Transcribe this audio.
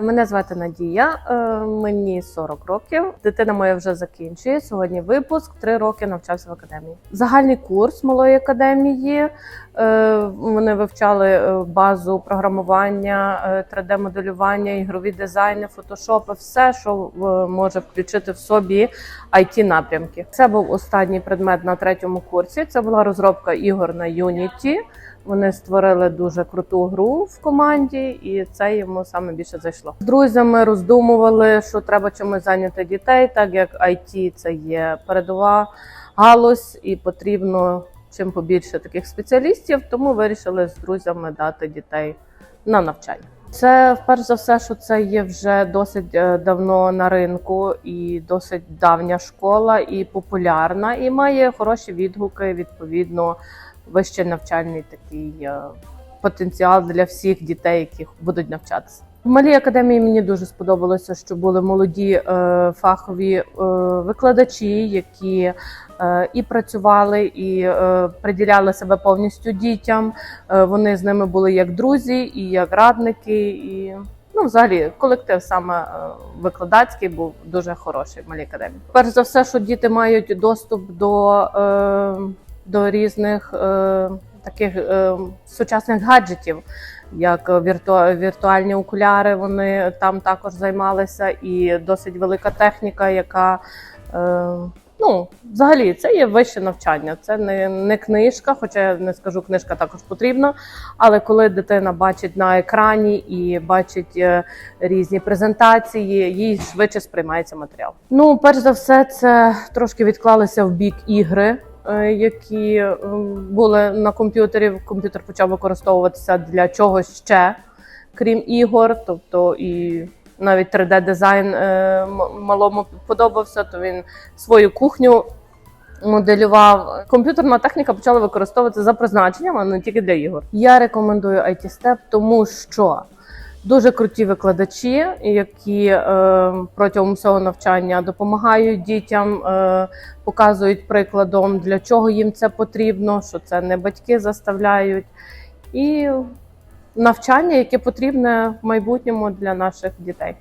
Мене звати Надія, е, мені 40 років. Дитина моя вже закінчує. Сьогодні випуск. Три роки навчався в академії. Загальний курс малої академії. Е, Вони вивчали е, базу програмування, 3D-моделювання, ігрові дизайни, фотошопи, все, що може включити в собі it напрямки. Це був останній предмет на третьому курсі. Це була розробка ігор на Unity. Вони створили дуже круту гру в команді, і це йому саме більше зайшло. З друзями роздумували, що треба чимось зайняти дітей, так як IT – це є передова галузь, і потрібно чим побільше таких спеціалістів. Тому вирішили з друзями дати дітей на навчання. Це перш за все, що це є вже досить е, давно на ринку і досить давня школа, і популярна, і має хороші відгуки. Відповідно, вищий навчальний такий е, потенціал для всіх дітей, які будуть навчатися. В малій академії мені дуже сподобалося, що були молоді е, фахові е, викладачі, які е, і працювали, і е, приділяли себе повністю дітям. Е, вони з ними були як друзі, і як радники, і ну, взагалі, колектив саме е, викладацький був дуже хороший в малій академії. Перш за все, що діти мають доступ до, е, до різних е, таких е, сучасних гаджетів. Як вірту... віртуальні окуляри, вони там також займалися, і досить велика техніка, яка е, ну взагалі це є вище навчання. Це не, не книжка, хоча я не скажу, книжка також потрібна. Але коли дитина бачить на екрані і бачить е, різні презентації, їй швидше сприймається матеріал. Ну, перш за все, це трошки відклалися в бік ігри. Е, Які е, були на комп'ютері, комп'ютер почав використовуватися для чогось ще, крім ігор. Тобто і навіть 3D-дизайн е, малому подобався, то він свою кухню моделював. Комп'ютерна техніка почала використовуватися за призначенням, а не тільки для ігор. Я рекомендую IT Step, тому що дуже круті викладачі, які е, протягом всього навчання допомагають дітям, е, показують прикладом, для чого їм це потрібно, що це не батьки заставляють. І навчання, яке потрібне в майбутньому для наших дітей.